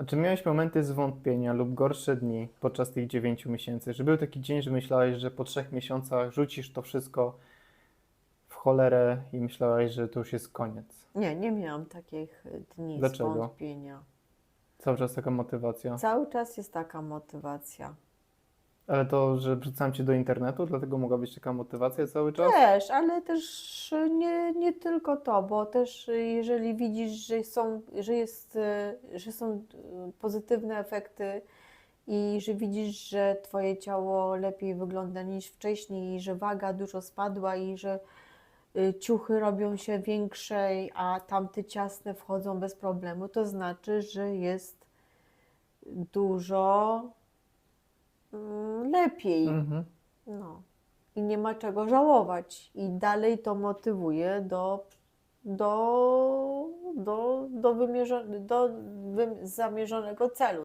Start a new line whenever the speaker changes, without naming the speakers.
A czy miałeś momenty zwątpienia lub gorsze dni podczas tych 9 miesięcy? Że był taki dzień, że myślałeś, że po trzech miesiącach rzucisz to wszystko w cholerę i myślałeś, że to już jest koniec.
Nie, nie miałam takich dni
Dlaczego?
zwątpienia.
Cały czas taka motywacja.
Cały czas jest taka motywacja.
Ale to, że wrzucam cię do internetu, dlatego mogła być taka motywacja cały czas?
Też, ale też nie, nie tylko to, bo też y, jeżeli widzisz, że są, że jest, y, że są pozytywne efekty i że widzisz, że twoje ciało lepiej wygląda niż wcześniej i że waga dużo spadła i że ciuchy robią się większe, a tamte ciasne wchodzą bez problemu, to znaczy, że jest dużo lepiej.
Mhm.
No. I nie ma czego żałować. I dalej to motywuje do, do, do, do, wymierzo- do wym- zamierzonego celu.